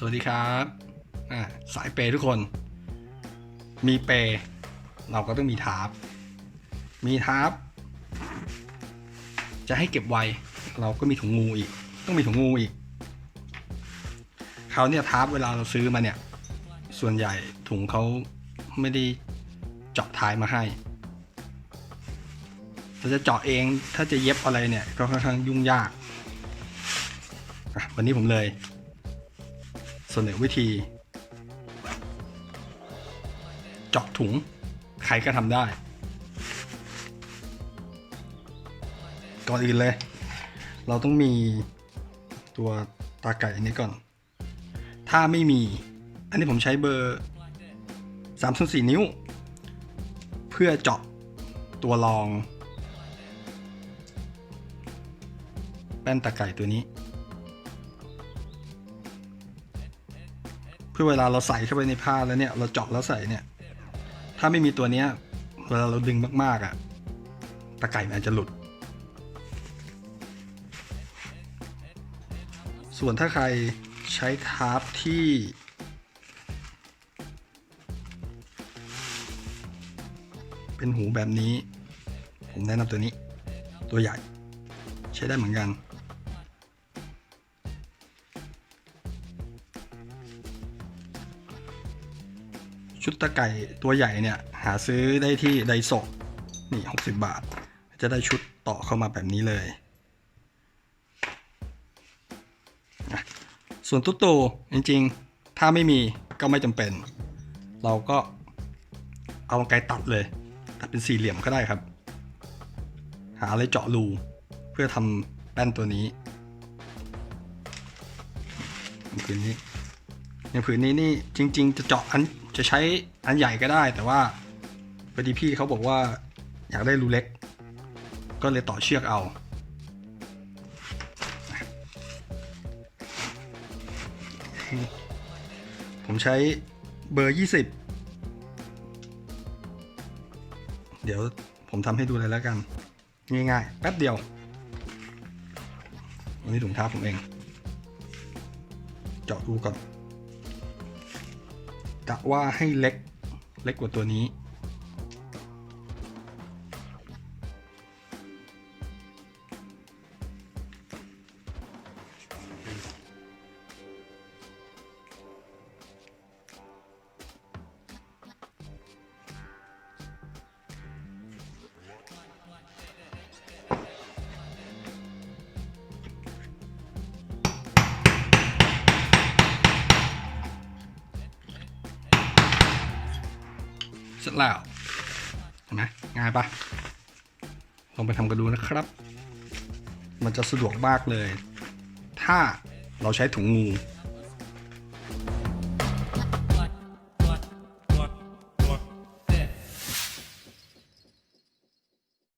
สวัสดีครับสายเปยทุกคน มีเปยเราก็ต้องมีทาร์ปมีทาร์ปจะให้เก็บไว เราก็มีถุงงูอีก ต้องมีถุงงูอีกเขาเนี่ยทาร์ปเวลาเราซื้อมาเนี่ย ส่วนใหญ่ถุงเขาไม่ได้เจาะท้ายมาให้เราจะเจาะเองถ้าจะเย็บอะไรเนี่ยก็ค่อนข้างยุ่งยาก วันนี้ผมเลย สนอวิธี เจาะถุง ใครก็ทำได้ ก่อนอื่นเลย เราต้องมีตัวตาไก่อันนี้ก่อน ถ้าไม่มี อันนี้ผมใช้เบอร์3.4นิ้ว เพื่อเจาะตัวรอง แป้นตาไก่ตัวนี้ พื่อเวลาเราใส่เข้าไปในผ้าแล้วเนี่ย เราเจาะแล้วใส่เนี่ย ถ้าไม่มีตัวเนี้ย เวลาเราดึงมากๆอะ่ะ ตะไก่มันอาจจะหลุด ส่วนถ้าใครใช้ทาร์ปที่เป็นหูแบบนี้ ผมแนะนำตัวนี้ ตัวใหญ่ ใช้ได้เหมือนกัน ชุดตะไก่ตัวใหญ่เนี่ย หาซื้อได้ที่ไดโซนี่ 60 บาท จะได้ชุดต่อเข้ามาแบบนี้เลยอะส่วนตุ๊โตจริงๆ ถ้าไม่มีก็ไม่จำเป็น เราก็เอาไกรตัดเลยตัดเป็นสี่เหลี่ยมก็ได้ครับ หาอะไรเจาะรูเพื่อทำแป้นตัวนี้ผืนนี้ในผืนนี้นี่จริง ๆ จะเจาะอัน จะใช้อันใหญ่ก็ได้ แต่ว่าพอดีพี่เขาบอกว่าอยากได้รูเล็ก ก็เลยต่อเชือกเอาผมใช้เบอร์ 20 เดี๋ยวผมทำให้ดูเลยแล้วกัน ง่ายๆ แป๊บเดียวอันนี้ถุงเท้าผมเอง เจาะรูก่อน กะว่าให้เล็กเล็กกว่าตัวนี้ เสร็จแล้วเห็นไหมง่ายปะลองไปทำกันดูนะครับ มันจะสะดวกมากเลย ถ้าเราใช้ถุงงู